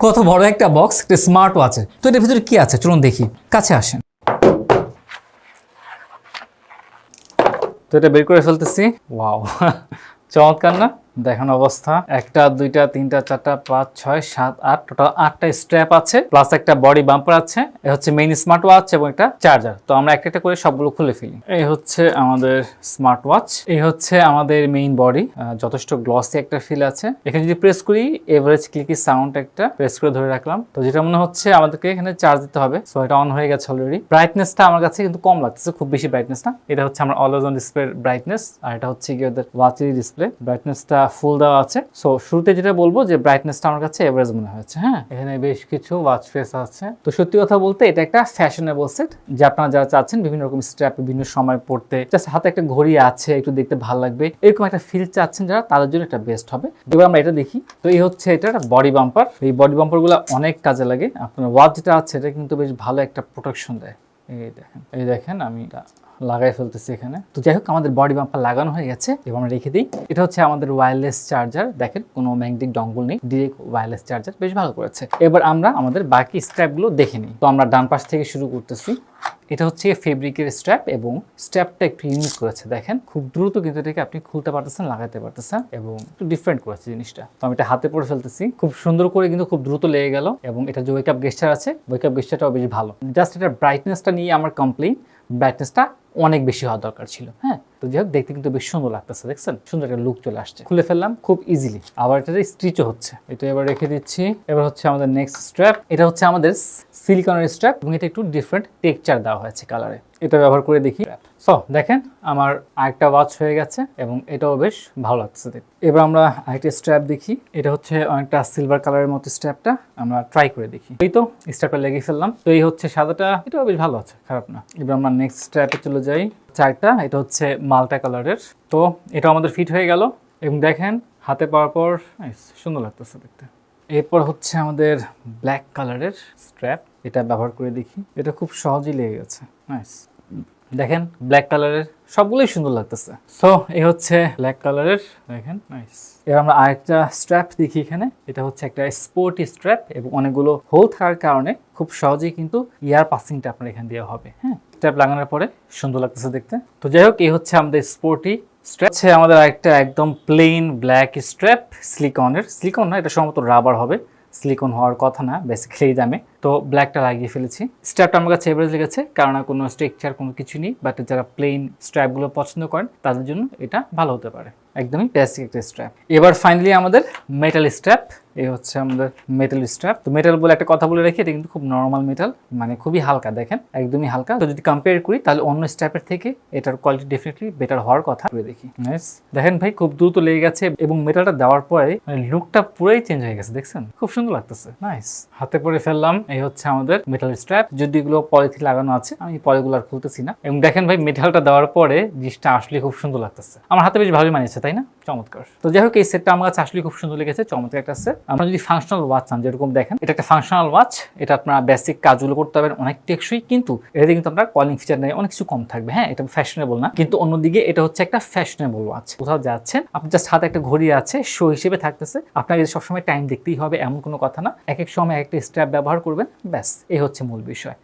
কত বড় একটা বক্স একটা স্মার্ট ওয়াচের তো এটার ভিতরে কি আছে? চলুন দেখি। কাছে আসেন। তো এটা বের করে ফেলতেছি। ওয়াও চমৎকার না? দেখেন অবস্থা। একটা, দুইটা, তিনটা, চারটা, পাঁচ, ছয়, সাত, আট, টোটাল আটটা স্ট্র্যাপ আছে, প্লাস একটা বডি বাম্পার আছে, এ হচ্ছে মেইন স্মার্ট ওয়াচ এবং একটা চার্জার তো আমরা একটা একটা করে সবগুলো খুলে ফেলি। এই হচ্ছে আমাদের স্মার্ট ওয়াচ এই হচ্ছে আমাদের মেইন বডি যথেষ্ট গ্লসি একটা ফিল আছে। এখানে যদি প্রেস করি এভারেজ ক্লিকি সাউন্ড একটা প্রেস করে ধরে রাখলাম। তো যেটা মনে হচ্ছে আমাদেরকে এখানে চার্জ দিতে হবে সো এটা অন হয়ে গেছে অলরেডি ব্রাইটনেসটা আমার কাছে কিন্তু কম লাগতেছে, খুব বেশি ব্রাইটনেস না। এটা হচ্ছে আমার অলওয়েজ অন ডিসপ্লে ব্রাইটনেস আর এটা হচ্ছে গিয়ে ওদের ওয়াচের ডিসপ্লে ব্রাইটনেসটা ফুল দেওয়া আছে। সো শুরুতে যেটা বলব যে ব্রাইটনেসটা আমার কাছে এভারেজ মনে হয়েছে হ্যাঁ? এখানে বেশ কিছু ওয়াচ ফেস আছে। তো সত্যি কথা বলতে এটা একটা ফ্যাশনেবল সেট যে আপনারা যারা চাচ্ছেন বিভিন্ন রকম স্ট্র্যাপ বিভিন্ন সময় পড়তে জাস্ট হাতে একটা ঘড়ি আছে, একটু দেখতে ভালো লাগবে। এরকম একটা ফিল চাচ্ছেন যারা, তাদের জন্য এটা বেস্ট হবে। এবার আমরা এটা দেখি। তো এই হচ্ছে এটা একটা বডি বাম্পার এই বডি বাম্পারগুলো অনেক কাজে লাগে। আপনার ওয়াচ যেটা আছে, এটা কিন্তু বেশ ভালো একটা প্রোটেকশন দেয়। এই দেখেন এই দেখেন, আমি এটা লাগাই ফেলতেছি এখানে। তো যাই হোক, আমাদের বডি বাম্পার লাগানো হয়ে গেছে এবং আমরা রেখে দিই। এটা হচ্ছে আমাদের ওয়্যারলেস চার্জার দেখেন, কোনো ম্যাগনেটিক ডঙ্গল নেই ডিরেক্ট ওয়্যারলেস চার্জার বেশ ভালো করেছে। এবার আমরা আমাদের বাকি স্ট্র্যাপগুলো দেখে নিই। তো আমরা ডান পাশ থেকে শুরু করতেছি। এটা হচ্ছে ফেব্রিকের স্ট্র্যাপ এবং স্ট্র্যাপটা একটু ইউনিক করেছে, দেখেন। খুব দ্রুত কিন্তু এটাকে আপনি খুলতে পারতেছেন, লাগাতে পারতেছেন এবং একটু ডিফারেন্ট করেছে জিনিসটা। তো আমি এটা হাতে পরে ফেলতেছি। খুব সুন্দর করে কিন্তু খুব দ্রুত লেগে গেল এবং এটা যে ওয়েকআপ গেস্টার আছে ওয়েকআপ গেস্টারটাও বেশ ভালো। জাস্ট এটার ব্রাইটনেসটা নিয়ে আমার কমপ্লেইন ব্রাইটনেসটা অনেক বেশি হওয়া দরকার ছিল হ্যাঁ? তো যাই হোক, দেখতে কিন্তু বেশ সুন্দর লাগতেছে, দেখছেন? সুন্দর একটা লুক চলে আসছে। খুলে ফেললাম, খুব ইজিলি আবার এটা স্ট্রিচও হচ্ছে। এটা এবার রেখে দিচ্ছি। এবার হচ্ছে আমাদের নেক্সট স্ট্র্যাপ এটা হচ্ছে আমাদের সিলিকনের স্ট্র্যাপ এবং এটা একটু ডিফারেন্ট টেক্সচার দেওয়া হয়েছে কালারে এটা ব্যবহার করে দেখি। সো দেখেন, আমার আরেকটা ওয়াচ হয়ে গেছে এবং এটাও বেশ ভালো লাগছে এবার আমরা আরেকটা স্ট্র্যাপ দেখি। এটা হচ্ছে অনেকটা সিলভার কালারের মতো স্ট্র্যাপটা আমরা ট্রাই করে দেখি। এই তো স্ট্র্যাপটা লেগে ফেললাম। তো এই হচ্ছে সাদাটা। এটাও বেশ ভালো আছে, খারাপ না। এবার আমরা নেক্সট স্ট্র্যাপে চলে যাই। চারটা, এটা হচ্ছে মালটা কালারের তো এটা আমাদের ফিট হয়ে গেল এবং দেখেন, হাতে পাওয়ার পর সুন্দর লাগতেছে দেখতে। এরপর হচ্ছে আমাদের ব্ল্যাক কালারের স্ট্র্যাপ এটা ব্যবহার করে দেখি। এটা খুব সহজেই লেগে গেছে। নাইস দেখেন ব্ল্যাক কালারের সবগুলোই সুন্দর লাগতেছে। সো এই হচ্ছে ব্ল্যাক কালারের দেখেন নাইস এবার আমরা আরেকটা স্ট্র্যাপ দেখি এখানে। এটা হচ্ছে একটা স্পোর্টি স্ট্র্যাপ এবং অনেকগুলো হোল থাকার কারণে খুব সহজেই কিন্তু ইয়ার পাসিংটা আপনার এখানে দেওয়া হবে হ্যাঁ? স্ট্র্যাপ লাগানোর পরে সুন্দর লাগতেছে দেখতে। তো যাই হোক, এই হচ্ছে আমাদের স্পোর্টি স্ট্র্যাপ হচ্ছে আমাদের আরেকটা একদম প্লেন ব্ল্যাক স্ট্র্যাপ স্লিকনের সিলিকন না, এটা সম্ভবত রাবার হবে। সিলিকন হওয়ার কথা না বেসিক্যালি এই দামে। তো ব্ল্যাকটা লাগিয়ে ফেলেছি। স্ট্র্যাপটা আমার কাছে এভারেজ লেগেছে, কারণ কোনো স্ট্রেকচার কোনো কিছু নেই বাট যারা প্লেন স্ট্র্যাপগুলো পছন্দ করেন, তাদের জন্য এটা ভালো হতে পারে। একদমই বেসিক একটা স্ট্র্যাপ এবার ফাইনালি আমাদের মেটাল স্ট্র্যাপ এই হচ্ছে আমাদের মেটাল স্ট্র্যাপ তো মেটাল বলে একটা কথা বলে রাখি, এটা কিন্তু খুব নর্মাল মেটাল মানে খুবই হালকা, দেখেন, একদমই হালকা। তো যদি কম্পেয়ার করি, তাহলে অন্য স্ট্র্যাপের থেকে এটার কোয়ালিটি ডেফিনেটলি বেটার হওয়ার কথা। করে দেখি। দেখেন ভাই, খুব দ্রুত লেগে গেছে এবং মেটালটা দেওয়ার পরে মানে লুকটা পুরোই চেঞ্জ হয়ে গেছে, দেখছেন? খুব সুন্দর লাগতেছে। নাইস হাতে পরে ফেললাম, এই হচ্ছে আমাদের মেটাল স্ট্র্যাপ যদি এগুলো পলিথিন লাগানো আছে, আমি পলিগুলো আর খুলতেছি না। এবং দেখেন ভাই মেটালটা দেওয়ার পরে জিনিসটা আসলে খুব সুন্দর লাগতেছে। আমার হাতে বেশ ভালোই মানিয়েছে, তাই না? চমৎকার। তো যাই হোক, এই সেটটা আমার কাছে আসলে খুব সুন্দর লেগেছে, চমৎকার একটা সেট আমরা যদি ফাংশনাল ওয়াচ চান, যেরকম দেখেন, এটা একটা ফাংশনাল ওয়াচ এটা আপনারা বেসিক কাজগুলো করতে পারবেন, অনেক টেকসই, কিন্তু এটাতে কিন্তু আপনার কলিং ফিচার নেই, অনেক কিছু কম থাকবে। হ্যাঁ এটা ফ্যাশনেবল না, কিন্তু অন্যদিকে এটা হচ্ছে একটা ফ্যাশনেবল ওয়াচ কোথাও যাচ্ছেন, আপনি জাস্ট হাতে একটা ঘড়ি আছে শো হিসেবে থাকতেছে, আপনাকে সবসময় টাইম দেখতেই হবে, এমন কোনো কথা না। এক এক সময় এক একটা স্ট্র্যাপ ব্যবহার করবেন, ব্যাস, এই হচ্ছে মূল বিষয়।